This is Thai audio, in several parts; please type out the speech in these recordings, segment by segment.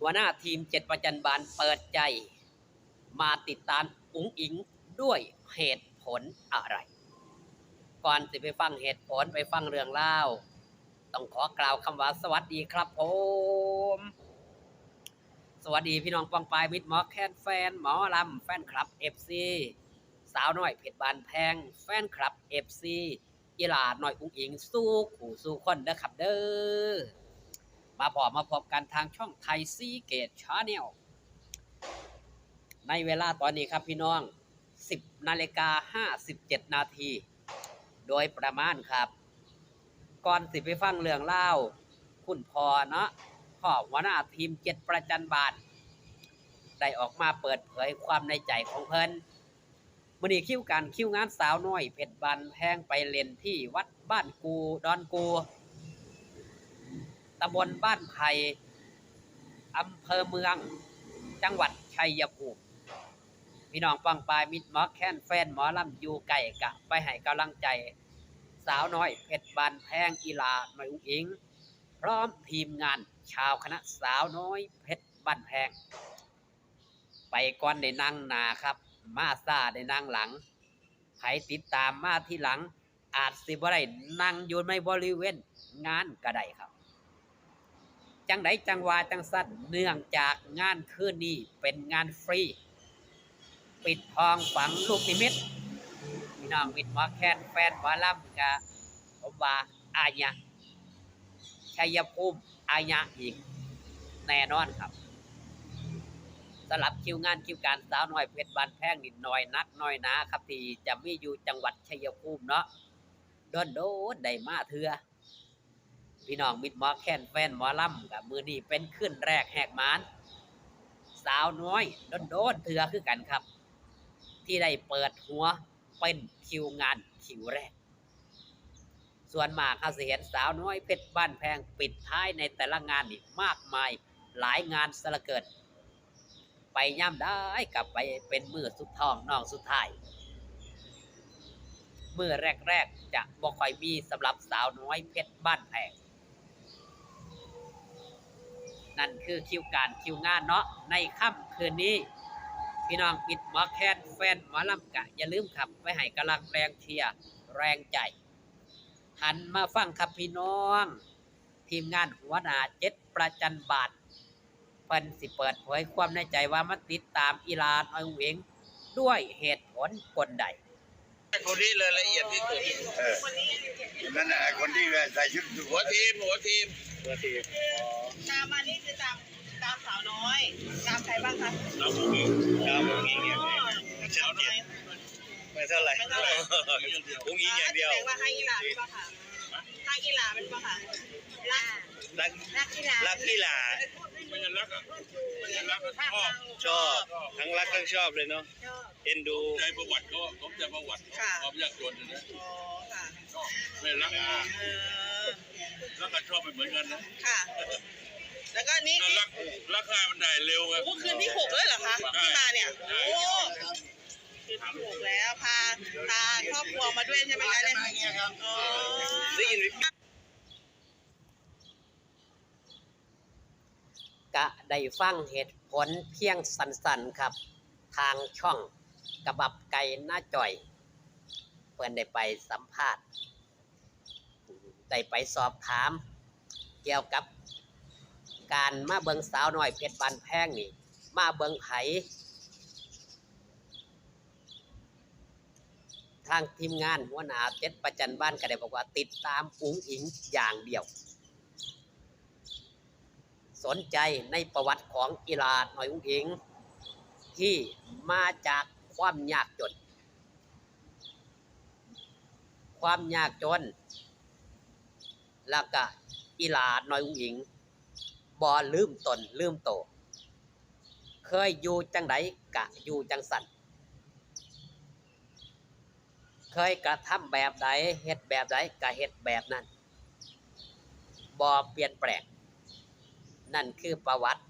หัวหน้าทีมเจ็ดประจันบานเปิดใจ มาติดตามอุ๋งอิงด้วยเหตุผลอะไร ก่อนจะไปฟังเหตุผลไปฟังเรื่องเล่า ต้องขอกล่าวคำว่าสวัสดีครับผมสวัสดีพี่น้องปองปายมิตรหมอแคนแฟนหมอลำแฟนคลับเอฟซีสาวน้อยเพชรบานแพงแฟนคลับเอฟซีอีลาหน่อยอุ้งอิงสู้ขู่สู้คนเด้อครับเด้อ มาพอมาพบกันทางช่องไทยซีเกตชาแนลในเวลาตอนนี้ครับพี่น้อง 10นาฬิกา57 นาที โดยประมาณครับ ก่อนสิไปฟังเรื่องเล่า คุณพอเนาะพ่อหัวหน้าทีมเจ็ดประจันบาลได้ออกมาเปิดเผยความในใจของเพิ่นมื่อนี้คิวการคิวงานสาวน้อย เพชรบันแพงไปเล่นที่วัดบ้านกูดอนกู ตำบลบ้านไผ่อำเภอเมือง จังหวัดชัยภูมิพี่น้องปังปลายมิตรหมอแค้นแฟนหมอลำอยู่ไก่กะ ไปให้กำลังใจ สาวน้อยเพชรบานแพงอีลาหน่อุ้งอิง พร้อมทีมงานชาวคณะสาวน้อยเพชรบ้านแพง ไปก่อนได้นั่งหนาครับ มาซาได้นั่งหลังใครติดตามมาที่หลัง อาจสิบ่ได้นั่งอยู่ในบริเวณงานก็ได้ครับ จังไดจังวาจังสั้นเนื่องจากงานคืนนี้เป็นงานฟรี ปิดทองฝังลูกนิมิตพี่น้องมิดหมอแคนแฟนหมอลำกะผมว่าอาญะชัยภูมิอาญะอีกแน่นอนครับสำหรับคิวงานคิวการสาวน้อยเพชรบานแพงนิดหน่อยนักน้อยนาครับที่จะไมีอยู่จังหวัดชัยภูมิเนาะโดนโดนได้มาเถื่อ พี่น้องมิดหมอแคนแฟนหมอลำกับมือนี้เป็นขึ้นแรกแหกมาน สาวน้อยโดนโดนเถือคือกันครับ ที่ได้เปิดหัวเป็นคิวงานคิวแรก ส่วนมากเขาสิเห็นสาวน้อยเพชรบ้านแพงปิดท้ายในแต่ละงานนี่มากมายหลายงานสละเกิด ไปย่ำได้กลับไปเป็นมือสุดทองน้องสุดท้ายมือแรก ๆ จะบ่ค่อยมีสำหรับสาวน้อยเพชรบ้านแพง นั่นคือคิวการคิวงานเนาะในค่ำคืนนี้ พี่น้องปิดหมอแคนแฟนหมอลำกะ อย่าลืมขับไปให้กำลังแรงเชียร์แรงใจ หันมาฟังครับพี่น้อง ทีมงานหัวหน้าเจ็ดประจันบาทเพิ่นสิเปิดเผยความในใจว่ามาติดตามอีลานออยเวงด้วยเหตุผลคนใด คนนี้เลยละเอียดที่สุดเออนั่นน่ะคนที่ใส่ชุดหัวทีมหัวทีมหัวทีมตามมานี่คือตามตามสาวน้อย ตามใครบ้างคะเราผู้หญิงครับผมยิงอย่างอ๋อเดียวสาวน้อยไม่เท่าไหร่ไม่เท่าไหร่ผมยิงอย่างเดียวแสดงว่าให้กีฬาเป็นปะค่ะให้กีฬาเป็นปะค่ะรักรักรักกีฬารักกีฬาไม่ยัน รักอะไม่ยันรักอะชอบชอบทั้งรักทั้งชอบเลยเนาะชอบเอ็นดูใจประวัติเขาผมใจประวัติความยากจนนะอ๋อค่ะชอบไม่รักเออรักกับชอบไม่เหมือนกันนะค่ะแล้วก็นี่ถ้ารักรักง่ายมันได้เร็วไงโอ้คืนที่หกแล้วเหรอคะที่มาเนี่ยโอ้คืนที่หกแล้วพาพาครอบครัวมาด้วยใช่ไหมคะเนี่ยอ๋อได้ยินไหม กะได้ฟังเหตุผลเพียงสั้นๆครับ ทางช่องกระบับไก่หน้าจ่อยเพื่อนได้ไปสัมภาษณ์ได้ไปสอบถาม เกี่ยวกับการมาเบิงสาวน้อยเพชรบานแพงนี่ มาเบิงไผทางทีมงานหัวหน้าเจ็ดประจันบ้านก็ได้บอกว่าติดตามอุ้งอิงอย่างเดียว สนใจในประวัติของอีลาหน่อยอุ้งอิง ที่มาจากความยากจน ความยากจน แล้วก็อีลาหน่อยอุ้งอิงบ่ลืมตนลืมโต เคยอยู่จังไดกะอยู่จังสันเคยกระทำแบบใดเฮ็ดแบบใดกะเฮ็ดแบบนั้นบ่เปลี่ยนแปลง นั่นคือประวัติ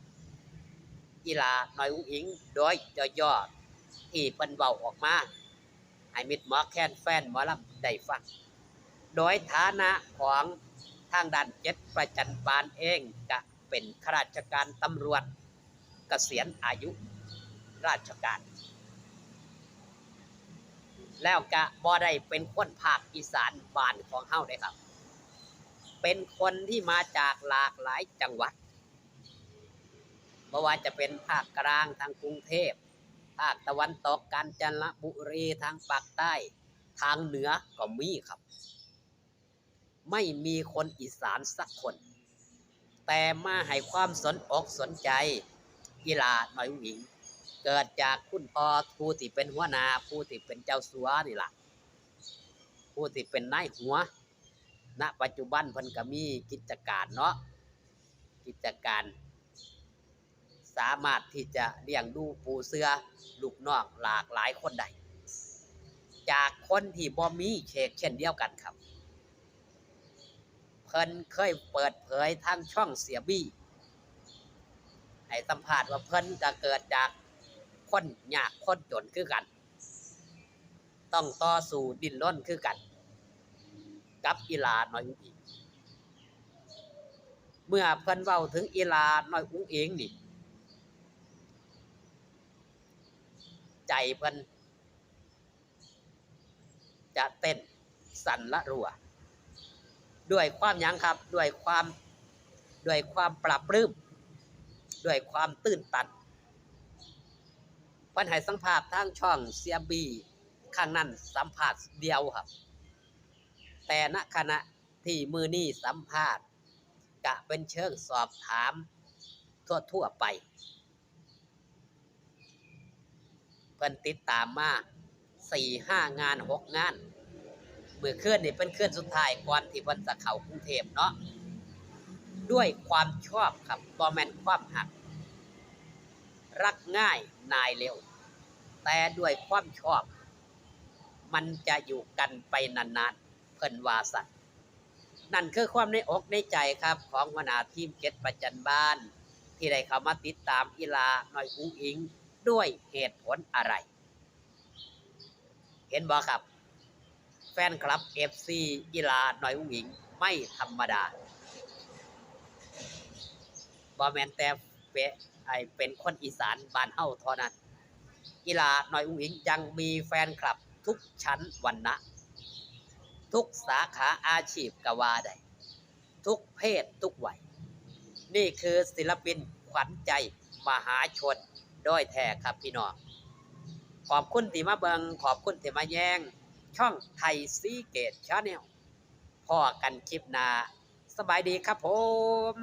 กีฬาน่อยอุ้งอิง โดยย่อๆที่เพิ่นเว้าออกมาให้มิตรหมอแคนแฟนหมอลำได้ฟัง โดยฐานะของทางด้านเจ็ดประจันบานเองกะเป็นข้าราชการตำรวจเกษียณอายุราชการ แล้วก็บ่ได้เป็นคนภาคอีสานบ้านของเฮาได้ครับ เป็นคนที่มาจากหลากหลายจังหวัด ไม่ว่าจะเป็นภาคกลางทางกรุงเทพ ภาคตะวันตกกาญจนบุรีทางปากใต้ ทางเหนือก็มีครับ ไม่มีคนอีสานสักคน แต่มาให้ความสนอกสนใจกีฬาหน่อยหญิง เกิดจากคุณพ่อผู้ที่เป็นหัวหน้าผู้ที่เป็นเจ้าสัวนี่ล่ะผู้ที่เป็นนายหัว ณ ปัจจุบันเพิ่นก็มีกิจการเนาะ กิจการ สามารถที่จะเลี้ยงดูปูเสือลูกน้องหลากหลายคนได้จากคนที่บ่มีเชกเช่นเดียวกันครับ เพิ่นเคยเปิดเผยทางช่องเสียบี้ให้สัมภาษณ์ว่าเพิ่นก็เกิดจากคนยากคนจนคือกัน ต้องต่อสู้ดิ้นรนคือกัน กับอีลาน้อยอุ้งอิง เมื่อเพิ่นเว้าถึงอีลาน้อยอุ้งอิงนี่ ใจเพิ่นจะเต้นสั่นละรัว ด้วยความยังครับ ด้วยความด้วยความปรับปรื้มด้วยความตื้นตันเพิ่นให้สัมภาษณ์ทางช่องเสียบีข้างนั้นสัมภาษณ์เดียวครับ แต่ณขณะที่มือนี้สัมภาษณ์กะเป็นเชิงสอบถามทั่วทั่วๆไป เพิ่นติดตามมาสี่ห้างานหกงานเมื่อเคลื่อนนี่เป็นเคลื่อนสุดท้ายก่อนที่เพิ่นจะเข้ากรุงเทพเนาะด้วยความชอบครับบ่แมนความหัก รักง่ายนายเร็ว แต่ด้วยความชอบ มันจะอยู่กันไปนานๆ เพิ่นวาสัตนั่นคือความในอกในใจครับ ของหัวหน้าทีมเจ็ดประจันบ้าน ที่ได้เข้ามาติดตามอีลาหน่อยอุ้งอิง ด้วยเหตุผลอะไร เห็นบ่ครับ แฟนคลับ FC อีลาหน่อยอุ้งอิงไม่ธรรมดาบ่แมนแต่เปไอเป็นคนอีสานบ้านเฮาเท่านั้นกีฬาหน่อยอุ้งอิงยังมีแฟนคลับทุกชั้นวันนะทุกสาขาอาชีพกว่าได้ทุกเพศทุกวัย นี่คือศิลปินขวัญใจมหาชน โดยแท้ครับพี่น้องขอบคุณที่มาเบิงขอบคุณที่มาแย่งช่องไทยซีเกตชาแนลพอกันคลิปหน้าสบายดีครับผม